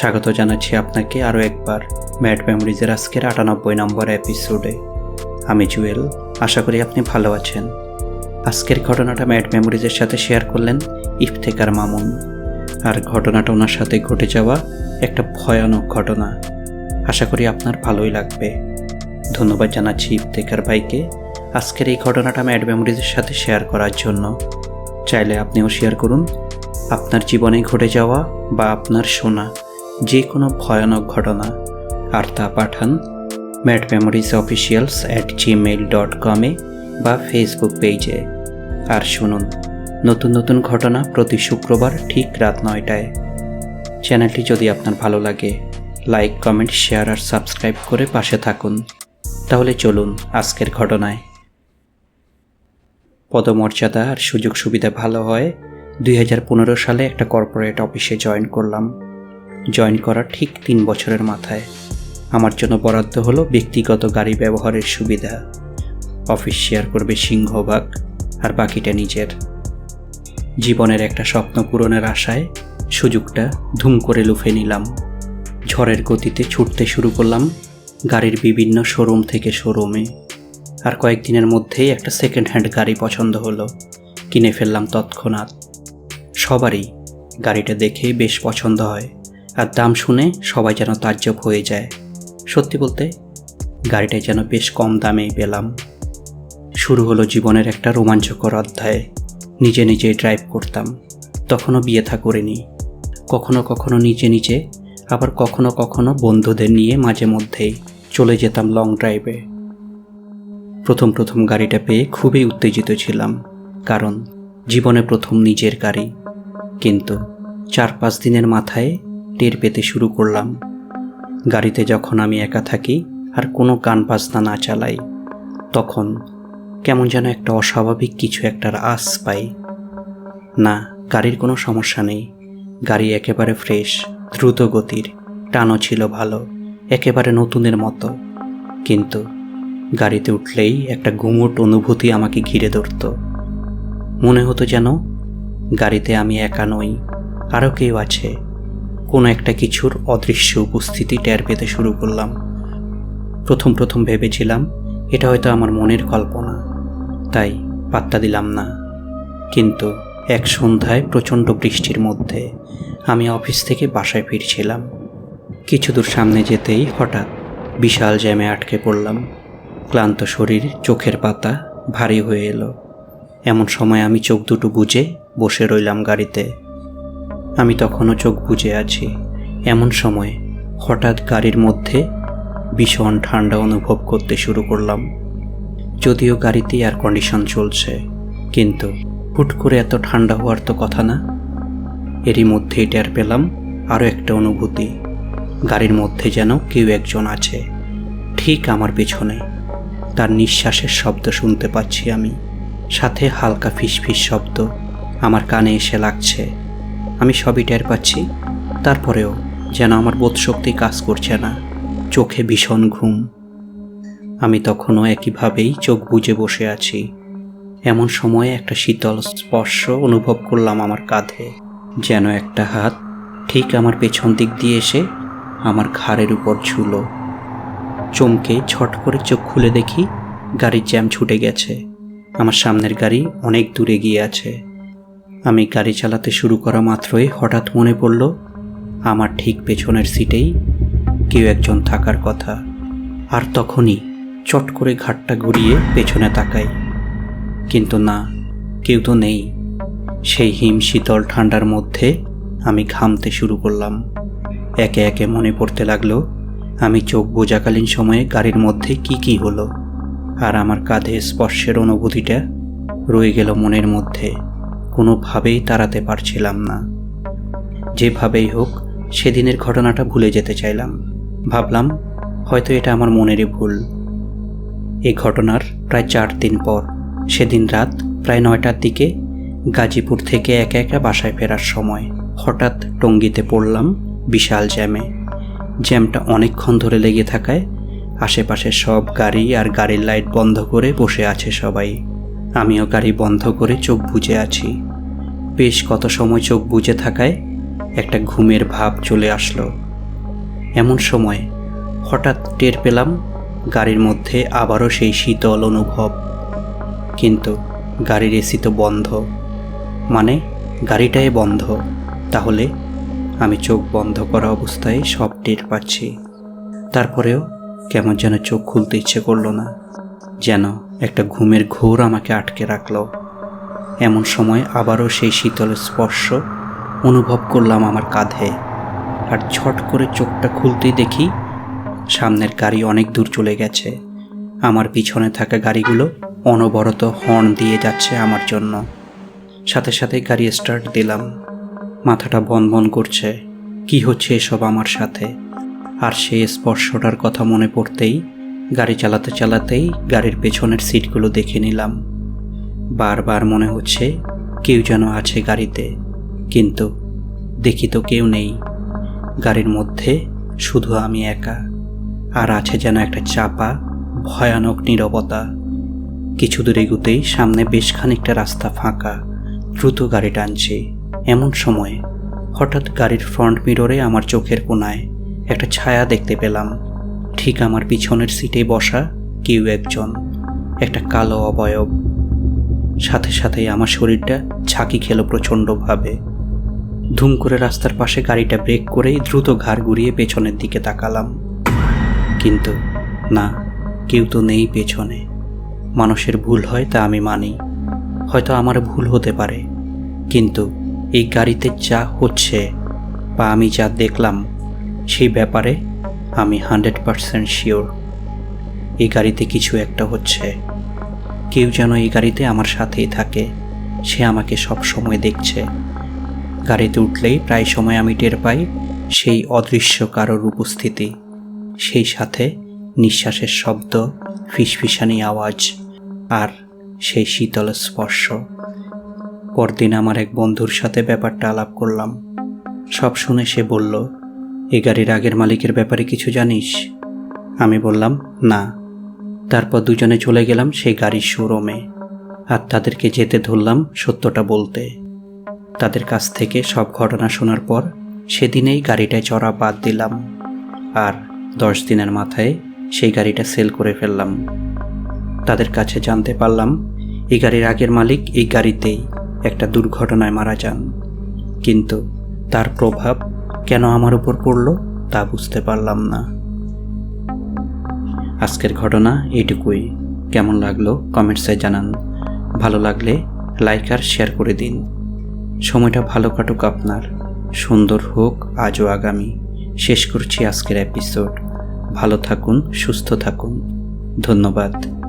স্বাগত জানাচ্ছি আপনাকে আরও একবার ম্যাড মেমোরিজের আজকের আটানব্বই নম্বর এপিসোডে। আমি জুয়েল, আশা করি আপনি ভালো আছেন। আজকের ঘটনাটা ম্যাড মেমোরিজের সাথে শেয়ার করলেন ইফতেকার মামুন। আর ঘটনাটা ওনার সাথে ঘটে যাওয়া একটা ভয়ানক ঘটনা। আশা করি আপনার ভালোই লাগবে। ধন্যবাদ জানাচ্ছি ইফতেকার ভাইকে আজকের এই ঘটনাটা ম্যাড মেমোরিজের সাথে শেয়ার করার জন্য। চাইলে আপনিও শেয়ার করুন। আপনার জীবনে ঘটে যাওয়া বা আপনার শোনা যে কোনো ভয়ানক ঘটনা আর তা পাঠান mad memories officials at gmail dot কমে বা ফেসবুক পেজে আর শুনুন, নতুন নতুন ঘটনা প্রতি শুক্রবার ঠিক রাত নয়টায়। চ্যানেলটি যদি আপনার ভালো লাগে লাইক কমেন্ট শেয়ার আর সাবস্ক্রাইব করে পাশে থাকুন। তাহলে চলুন আজকের ঘটনায়। পদমর্যাদা আর সুযোগ সুবিধা ভালো হয় দুই হাজার পনেরো সালে একটা কর্পোরেট অফিসে জয়েন করলাম। জয়েন করার ঠিক তিন বছরের মাথায়। আমার জন্য বরাদ্দ হলো ব্যক্তিগত গাড়ি ব্যবহারের সুবিধা। অফিস শেয়ার করবে সিংহভাগ, আর বাকিটা নিজের। জীবনের একটা স্বপ্ন পূরণের আশায় সুযোগটা ধুম করে লুফে নিলাম। ঝড়ের গতিতে ছুটতে শুরু করলাম গাড়ির বিভিন্ন শোরুম থেকে শোরুমে। আর কয়েকদিনের মধ্যেই একটা সেকেন্ড হ্যান্ড গাড়ি পছন্দ হলো। কিনে ফেললাম তৎক্ষণাৎ। সবারই গাড়িটা দেখে বেশ পছন্দ হয়। আর দাম শুনে সবাই যেন তাজ্জব হয়ে যায়। সত্যি বলতে গাড়িটা যেন বেশ কম দামেই পেলাম। শুরু হলো জীবনের একটা রোমাঞ্চকর অধ্যায়। নিজে নিজে ড্রাইভ করতাম। তখনও বিয়ে থা করিনি। কখনো কখনো নিজে নিজে, আবার কখনো কখনো বন্ধুদের নিয়ে মাঝে মধ্যেই চলে যেতাম লং ড্রাইভে প্রথম প্রথম গাড়িটা পেয়ে খুবই উত্তেজিত ছিলাম, কারণ জীবনে প্রথম নিজের গাড়ি। কিন্তু চার পাঁচ দিনের মাথায় টের পেতে শুরু করলাম। গাড়িতে যখন আমি একা থাকি আর কোনো গান বাজনা না চালাই, তখন কেমন যেন একটা অস্বাভাবিক কিছু একটার আস পাই। না, গাড়ির কোনো সমস্যা নেই। গাড়ি একেবারে ফ্রেশ দ্রুত গতির টানও ছিল ভালো, একেবারে নতুনের মতো। কিন্তু গাড়িতে উঠলেই একটা গুমোট অনুভূতি আমাকে ঘিরে ধরত। মনে হতো যেন গাড়িতে আমি একা নই, আরও কেউ আছে। কোনো একটা কিছুর অদৃশ্য উপস্থিতি টের পেতে শুরু করলাম। প্রথম প্রথম ভেবেছিলাম, এটা হয়তো আমার মনের কল্পনা। তাই পাত্তা দিলাম না। কিন্তু এক সন্ধ্যায় প্রচণ্ড বৃষ্টির মধ্যে আমি অফিস থেকে বাসায় ফিরছিলাম। কিছু দূর সামনে যেতেই হঠাৎ বিশাল জ্যামে আটকে পড়লাম। ক্লান্ত শরীর, চোখের পাতা ভারী হয়ে এলো। এমন সময় আমি চোখ দুটো বুজে বসে রইলাম গাড়িতে। আমি তখনও চোখ বুজে আছি। এমন সময় হঠাৎ গাড়ির মধ্যে ভীষণ ঠান্ডা অনুভব করতে শুরু করলাম। যদিও গাড়িতে এয়ার কন্ডিশন চলছে, কিন্তু হুট করে এত ঠান্ডা হওয়ার তো কথা না। এরই মধ্যেই টের পেলাম আরও একটা অনুভূতি। গাড়ির মধ্যে যেন কেউ একজন আছে, ঠিক আমার পেছনে। তার নিঃশ্বাসের শব্দ শুনতে পাচ্ছি আমি। সাথে হালকা ফিসফিস শব্দ। আমার কানে এসে লাগছে। আমি সবই টের পাচ্ছি। তারপরেও যেন আমার বোধশক্তি কাজ করছে না। চোখে ভীষণ ঘুম। আমি তখনও একইভাবেই চোখ বুজে বসে আছি। এমন সময়ে একটা শীতল স্পর্শ অনুভব করলাম আমার কাঁধে। যেন একটা হাত ঠিক আমার পেছন দিক দিয়ে এসে আমার ঘাড়ের উপর ঝুলো চমকে ছট করে চোখ খুলে দেখি, গাড়ির জ্যাম ছুটে গেছে। আমার সামনের গাড়ি অনেক দূরে গিয়ে আছে। আমি গাড়ি চালাতে শুরু করা মাত্রই হঠাৎ মনে পড়ল, আমার ঠিক পেছনের সিটেই কেউ একজন থাকার কথা। আর তখনই চট করে ঘাটটা ঘুরিয়ে পেছনে তাকাই। কিন্তু না, কেউ তো নেই। সেই হিম শীতল ঠান্ডার মধ্যে আমি ঘামতে শুরু করলাম। একে একে মনে পড়তে লাগল, আমি চোখ বোঝাকালীন সময়ে গাড়ির মধ্যে কি কি হলো। আর আমার কাঁধে স্পর্শের অনুভূতিটা রয়ে গেল মনের মধ্যে। কোনোভাবেই তাড়াতে পারছিলাম না। যেভাবেই হোক, সেদিনের ঘটনাটা ভুলে যেতে চাইলাম। ভাবলাম, হয়তো এটা আমার মনেরই ভুল। এই ঘটনার প্রায় চার দিন পর, সেদিন রাত প্রায় নয়টার দিকে গাজীপুর থেকে একা একা বাসায় ফেরার সময় হঠাৎ টঙ্গিতে পড়লাম বিশাল জ্যামে। জ্যামটা অনেকক্ষণ ধরে লেগে থাকায় আশেপাশে সব গাড়ি আর গাড়ির লাইট বন্ধ করে বসে আছে সবাই। আমিও গাড়ি বন্ধ করে চোখ বুজে আছি। বেশ কত সময় চোখ বুজে থাকায় একটা ঘুমের ভাব চলে আসলো। এমন সময় হঠাৎ টের পেলাম গাড়ির মধ্যে আবারও সেই শীতল অনুভব। কিন্তু গাড়ির এসি তো বন্ধ। মানে গাড়িটাই বন্ধ। তাহলে আমি চোখ বন্ধ করা অবস্থায় সব টের পাচ্ছি। তারপরেও কেমন যেন চোখ খুলতে ইচ্ছে করল না। যেন একটা ঘুমের ঘোর আমাকে আটকে রাখল। এমন সময় আবারও সেই শীতল স্পর্শ অনুভব করলাম আমার কাঁধে। আর ছট করে চোখটা খুলতেই দেখি, সামনের গাড়ি অনেক দূর চলে গেছে। আমার পিছনে থাকা গাড়িগুলো অনবরত হর্ন দিয়ে যাচ্ছে আমার জন্য। সাথে সাথে গাড়ি স্টার্ট দিলাম। মাথাটা বন বন করছে, কি হচ্ছে এসব আমার সাথে? আর সেই স্পর্শটার কথা মনে পড়তেই, গাড়ি চালাতে চালাতেই গাড়ির পেছনের সিটগুলো দেখে নিলাম। বারবার মনে হচ্ছে কেউ যেন আছে গাড়িতে, কিন্তু দেখি তো কেউ নেই। গাড়ির মধ্যে শুধু আমি একা, আর আছে যেন একটা চাপা, ভয়ানক নীরবতা। কিছু দূর এগুতেই সামনে বেশ খানিকটা রাস্তা ফাঁকা, দ্রুত গাড়ি টানছে। এমন সময় হঠাৎ গাড়ির ফ্রন্ট মিররে আমার চোখের কোনায় একটা ছায়া দেখতে পেলাম। ঠিক আমার পিছনের সিটে বসা কেউ একজন, একটা কালো অবয়ব। সাথে সাথেই আমার শরীরটা ঝাঁকি খেলো প্রচণ্ডভাবে। ধুম করে রাস্তার পাশে গাড়িটা ব্রেক করেই দ্রুত ঘাড় ঘুরিয়ে পেছনের দিকে তাকালাম। কিন্তু না, কেউ তো নেই পেছনে। মানুষের ভুল হয় তা আমি মানি। হয়তো আমার ভুল হতে পারে। কিন্তু এই গাড়িতে যা হচ্ছে বা আমি যা দেখলাম, সেই ব্যাপারে আমি হান্ড্রেড পারসেন্ট শিওর। এই গাড়িতে কিছু একটা হচ্ছে। কেউ যেন এই গাড়িতে আমার সাথেই থাকে। সে আমাকে সব সময় দেখছে। গাড়িতে উঠলেই প্রায় সময় আমি টের পাই সেই অদৃশ্য কারোর উপস্থিতি। সেই সাথে নিঃশ্বাসের শব্দ, ফিসফিসানি আওয়াজ আর সেই শীতল স্পর্শ। পরদিন আমার এক বন্ধুর সাথে ব্যাপারটা আলাপ করলাম। সব শুনে সে বলল, এ গাড়ির আগের মালিকের ব্যাপারে কিছু জানিস? আমি বললাম, না। তারপর দুজনে চলে গেলাম সেই গাড়ির শোরুমে। আর তাদেরকে যেতে ধরলাম সত্যটা বলতে। তাদের কাছ থেকে সব ঘটনা শোনার পর সেদিনেই গাড়িটায় চড়া বাদ দিলাম। আর দশ দিনের মাথায় সেই গাড়িটা সেল করে ফেললাম। তাদের কাছে জানতে পারলাম, এই গাড়ির আগের মালিক এই গাড়িতেই একটা দুর্ঘটনায় মারা যান। কিন্তু তার প্রভাব কেন আমার উপর পড়ল তা বুঝতে পারলাম না। আজকের ঘটনা এইটুকুই। কেমন লাগল কমেন্টসে জানান। ভালো লাগলে লাইক আর শেয়ার করে দিন। সময়টা ভালো কাটুক আপনার। সুন্দর হোক, আজও আগামী। শেষ করছি আজকের এপিসোড ভালো থাকুন, সুস্থ থাকুন। ধন্যবাদ।